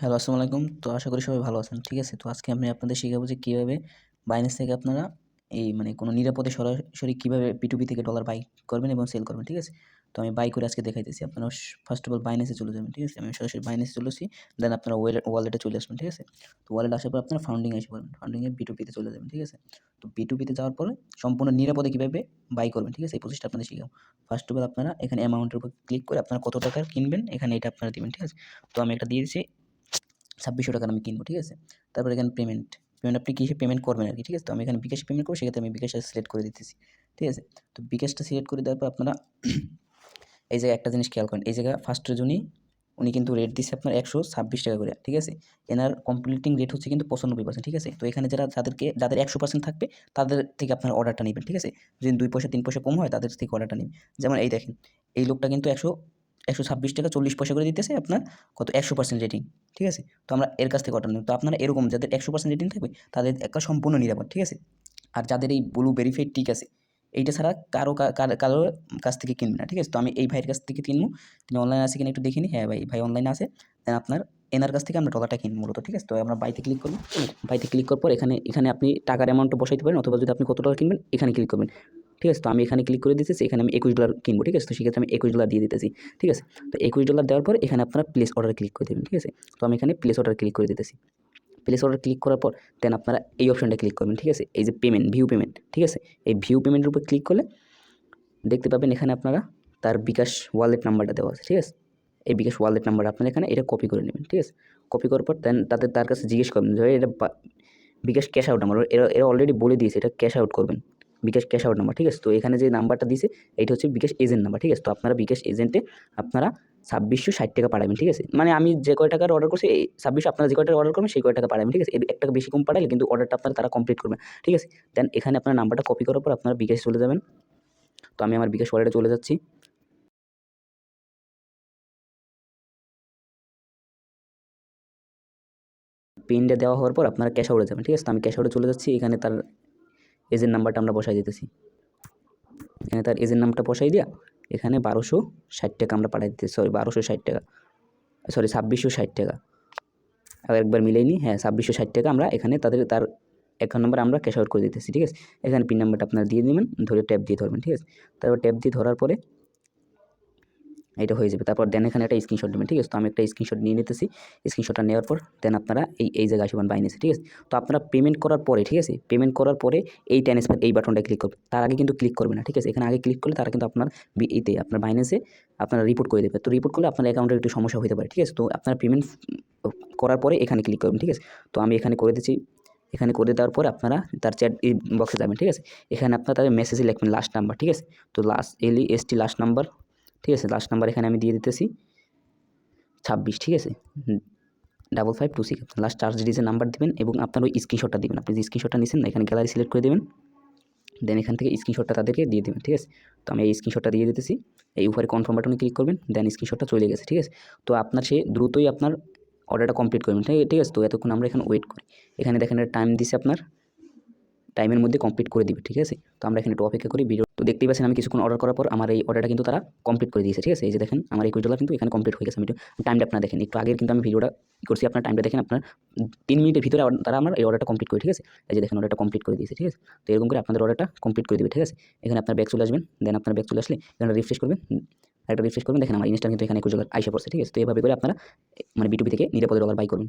Hello, আসসালামু আলাইকুম। তো আশা করি সবাই ভালো আছেন, ঠিক আছে? তো আজকে আমি আপনাদের শেখাবো যে কীভাবে বাইন্যান্স থেকে আপনারা এই মানে কোনো নিরাপদে সরাসরি কীভাবে পিটুপি থেকে ডলার বাই করবেন এবং সেল করবেন, ঠিক আছে? তো আমি বাই করে আজকে দেখাইতেছি। আপনারা ফার্স্ট অফ অল বাইন্যান্সে চলে যাবেন, ঠিক আছে? আমি সরাসরি বাইন্যান্সে চলে আসি দেন আপনারা ওয়ালেটে চলে আসবেন, ঠিক আছে? তো ওয়ালেট আসার পর আপনারা ফাউন্ডিং আসে পড়বেন। ফাউন্ডিংয়ে বিটুপিতে চলে যাবেন, ঠিক আছে? তো বিটুপিতে যাওয়ার পরে সম্পূর্ণ নিরাপদে কীভাবে বাই করবেন, ঠিক আছে? এই প্রসেসটা আপনাদের শিখাবো। ফার্স্ট অফ অল আপনারা এখানে অ্যামাউন্টের উপর ক্লিক করে আপনারা কত টাকার কিনবেন, এখানে এটা আপনারা দিবেন, ঠিক আছে? তো আমি একটা দিয়ে দিচ্ছি ছাব্বিশশো টাকার আমি কিনবো, ঠিক আছে? তারপর এখানে পেমেন্ট পেমেন্ট আপনি কিসে পেমেন্ট করবেন আর কি, ঠিক আছে? তো আমি এখানে বিকাশে পেমেন্ট করব, সেক্ষেত্রে আমি বিকাশটা সিলেক্ট করে দিতেছি, ঠিক আছে? তো বিকাশটা সিলেক্ট করে দেওয়ার পর আপনারা এই জায়গায় একটা জিনিস খেয়াল করেন, এই জায়গায় ফার্স্টের জন্যই উনি কিন্তু রেট দিচ্ছে আপনার একশো ছাব্বিশ টাকা করে, ঠিক আছে? এনার কমপ্লিটিং রেট হচ্ছে কিন্তু পঁচানব্বই পার্সেন্ট ঠিক আছে? তো এখানে যারা যাদেরকে যাদের একশো পার্সেন্ট থাকবে, তাদের থেকে আপনার অর্ডারটা নেবেন, ঠিক আছে? যদি দুই পয়সা, তিন পয়সা কম হয়, তাদের থেকে অর্ডারটা নেবেন। যেমন এই দেখেন, এই লোকটা কিন্তু একশো একশো ছাব্বিশ টাকা চল্লিশ পয়সা করে দিতেছে আপনার কত? একশো পার্সেন্ট রেটিং ঠিক আছে? তো আমরা এর কাছ থেকে অর্ডার নেব। তো আপনারা এরকম যাদের একশো পার্সেন্ট রেটিং থাকবে, তাদের একটা সম্পূর্ণ নিরাপদ, ঠিক আছে? আর যাদের এই ব্লু ভেরিফাইড ঠিক আছে, এইটা ছাড়া কারও কারোর কাছ থেকে কিনবে না, ঠিক আছে? তো আমি এই ভাইয়ের কাছ থেকে কিনবো। তিনি অনলাইনে আছে কিনা একটু দেখিনি হ্যাঁ ভাই ভাই অনলাইনে আছে। দেন আপনার এনার কাছ থেকে আমরা ডলারটা কিনবো মূলত, ঠিক আছে? তো আমরা বাইতে ক্লিক করব। বাইতে ক্লিক করার পর এখানে এখানে আপনি টাকার অ্যামাউন্টটা বসাইতে পারেন, অথবা যদি আপনি কত টাকা কিনবেন, এখানে ক্লিক করবেন। ঠিক আছে? তো আমি এখানে ক্লিক করে দিতেছি, এখানে আমি একুশ ডলার কিনবো, ঠিক আছে? তো সেক্ষেত্রে আমি একুশ ডলার দিয়ে দিতেছি, ঠিক আছে? তো একুশ ডলার দেওয়ার পর এখানে আপনারা প্লেস অর্ডার ক্লিক করে দেবেন, ঠিক আছে? তো আমি এখানে প্লেস অর্ডার ক্লিক করে দিতেছি। প্লেস অর্ডার ক্লিক করার পর দেন আপনারা এই অপশানটা ক্লিক করবেন, ঠিক আছে? এই যে পেমেন্ট ভিউ পেমেন্ট ঠিক আছে? এই ভিউ পেমেন্টের উপর ক্লিক করলে দেখতে পাবেন এখানে আপনারা তার বিকাশ ওয়ালেট নাম্বারটা দেওয়া আছে, ঠিক আছে? এই বিকাশ ওয়ালেট নাম্বার আপনারা এখানে এটা কপি করে নেবেন, ঠিক আছে? কপি করার পর দেন তাদের, তার কাছে জিজ্ঞেস করবেন যে এটা বিকাশ ক্যাশ আউট নাম্বার এরা এরা অলরেডি বলে দিয়েছে এটা ক্যাশ আউট করবেন। বিকাশ ক্যাশ আউট নাম্বার, ঠিক আছে? তো এখানে যে নাম্বারটা দিছে এইটা হচ্ছে বিকাশ এজেন্ট নাম্বার, ঠিক আছে? তো আপনারা বিকাশ এজেন্টে আপনারা ছাব্বিশশো ষাট টাকা পাঠাবেন, ঠিক আছে? মানে আমি যে কয় টাকার অর্ডার করছি, এই ছাব্বিশশো আপনারা যে কয়টা অর্ডার করবেন, সেই কয় টাকা পাঠাবেন, ঠিক আছে? এক টাকা বেশি কম পাঠালে কিন্তু অর্ডারটা আপনারা তারা কমপ্লিট করবেন, ঠিক আছে? দেন এখানে আপনার নাম্বারটা কপি করার পর আপনারা বিকাশে চলে যাবেন। তো আমি আমার বিকাশ ওয়ালেটে চলে যাচ্ছি। পিনটা দেওয়া হওয়ার পর আপনারা ক্যাশ আউটে যাবেন, ঠিক আছে? তো আমি ক্যাশ আউটে চলে যাচ্ছি, এখানে তার এজেন্ট নাম্বারটা আমরা বসাই দিতেছি। এখানে তার এজের নামটা বসাই দিয়া এখানে বারোশো ষাট টাকা আমরা পাঠাই দিতে সরি বারোশো ষাট টাকা। সরি ছাব্বিশশো ষাট টাকা। আর একবার মিলেই নি হ্যাঁ ছাব্বিশশো ষাট টাকা আমরা এখানে তাদের, তার অ্যাকাউন্ট নাম্বার আমরা ক্যাশ আউট করে দিতেছি, ঠিক আছে? এখানে পিন নাম্বারটা আপনারা দিয়ে দেবেন, ধরে ট্যাপ দিয়ে ধরবেন, ঠিক আছে? তারপর ট্যাপ দিয়ে ধরার পরে এটা হয়ে যাবে। তারপর দেন এখানে একটা স্ক্রিনশট নেবেন ঠিক আছে? তো আমি একটা স্ক্রিনশট নিয়ে নিতেছি। স্ক্রিনশটটা নেওয়ার পর দেন আপনারা এই এই জায়গায় আসবেন বাইনেসে ঠিক আছে? তো আপনারা পেমেন্ট করার পরে, ঠিক আছে? পেমেন্ট করার পরে এই ট্রান্সফার এই বাটনটা ক্লিক করবে তার আগে কিন্তু ক্লিক করবে না, ঠিক আছে? এখানে আগে ক্লিক করলে তারা কিন্তু আপনার এইতে আপনার বাইনেসে আপনারা রিপোর্ট করে দেবে। তো রিপোর্ট করলে আপনার অ্যাকাউন্টের একটু সমস্যা হতে পারে, ঠিক আছে? তো আপনারা পেমেন্ট করার পরে এখানে ক্লিক করবেন, ঠিক আছে? তো আমি এখানে করে দিচ্ছি। এখানে করে দেওয়ার পর আপনারা তার চ্যাট বক্সে যাবেন, ঠিক আছে? এখানে আপনারা তাদের মেসেজে লিখবেন লাস্ট নাম্বার ঠিক আছে? তো লাস্ট এলি এস টি লাস্ট নাম্বার ঠিক আছে লাস্ট নাম্বার এখানে আমি দিয়ে দিতেছি। ছাব্বিশ, ঠিক আছে? Double five two six last charge ডিজের number দেবেন এবং আপনার ওই স্ক্রিনশটটা দেবেন। আপনি যে স্ক্রিনশটটা নিয়েছেন এখানে গ্যালারি সিলেক্ট করে দেবেন। দেন এখান থেকে স্ক্রিনশটটা তাদেরকে দিয়ে দেবেন, ঠিক আছে? তো আমি এই স্ক্রিনশটটা দিয়ে দিতেছি। এই উপরে কনফার্ম বাটনে ক্লিক করবেন দেন স্ক্রিনশটটা চলে গেছে, ঠিক আছে? তো আপনার সে দ্রুতই আপনার অর্ডারটা কমপ্লিট করবেন, ঠিক আছে? তো এতক্ষণ আমরা এখানে ওয়েট করি। এখানে দেখেন টাইম দিছে আপনার টাইমের মধ্যে কমপ্লিট করে দিবে, ঠিক আছে? তো আমরা এখানে একটু অপেক্ষা করি ভিডিও তো দেখতেই পাচ্ছেন আমি কিছুক্ষণ অর্ডার করার পর আমার এই অর্ডারটা কিন্তু তারা কমপ্লিট করে দিয়েছে, ঠিক আছে? এই যে দেখেন, আমার একুশ ডলার কিন্তু এখানে কমপ্লিট হয়ে গেছে। আমি টাইমটা আপনার দেখেন, একটু আগের কিন্তু আমি ভিডিওটা করছি, আপনার টাইমটা দেখেন, আপনার তিন মিনিটের ভিতরে তারা আমার এই অর্ডারটা কমপ্লিট করে, ঠিক আছে? এই যে দেখেন অর্ডারটা কমপ্লিট করে দিয়েছে, ঠিক আছে? তো এরকম করে আপনাদের অর্ডারটা কমপ্লিট করে দেবে, ঠিক আছে? এখানে আপনার ব্যাগ চলে আসবেন দেন আপনার ব্যাগ চলে আসলে এখানে রিফ্রেশ করবেন একটা রিফ্রেশ করবেন। দেখেন, আমার ইনস্টা কিন্তু এখানে একুশ ডলার আইসা পড়ছে, ঠিক আছে? তো এইভাবে করে আপনারা মানে বিটুবি থেকে নিরাপদে ডলার বাই করবেন।